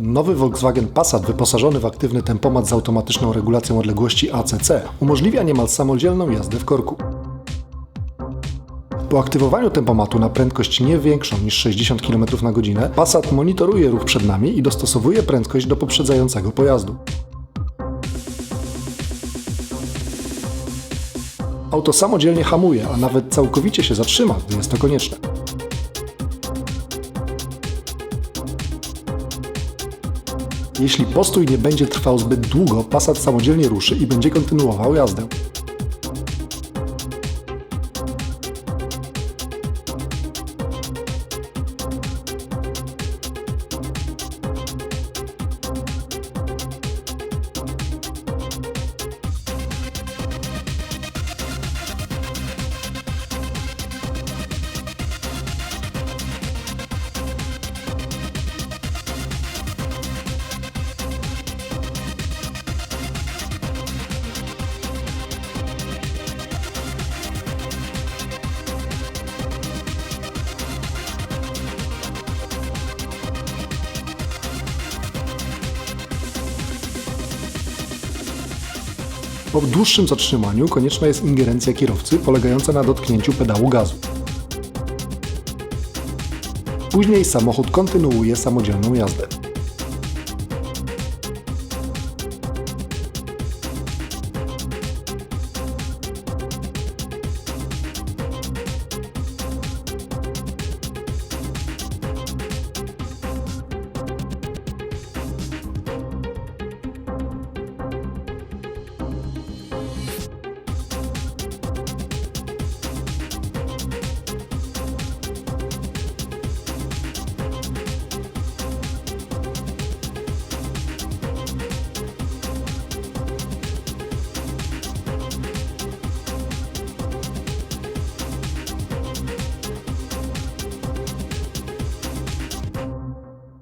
Nowy Volkswagen Passat wyposażony w aktywny tempomat z automatyczną regulacją odległości ACC umożliwia niemal samodzielną jazdę w korku. Po aktywowaniu tempomatu na prędkość nie większą niż 60 km na godzinę, Passat monitoruje ruch przed nami i dostosowuje prędkość do poprzedzającego pojazdu. Auto samodzielnie hamuje, a nawet całkowicie się zatrzyma, gdy jest to konieczne. Jeśli postój nie będzie trwał zbyt długo, Passat samodzielnie ruszy i będzie kontynuował jazdę. Po dłuższym zatrzymaniu konieczna jest ingerencja kierowcy polegająca na dotknięciu pedału gazu. Później samochód kontynuuje samodzielną jazdę.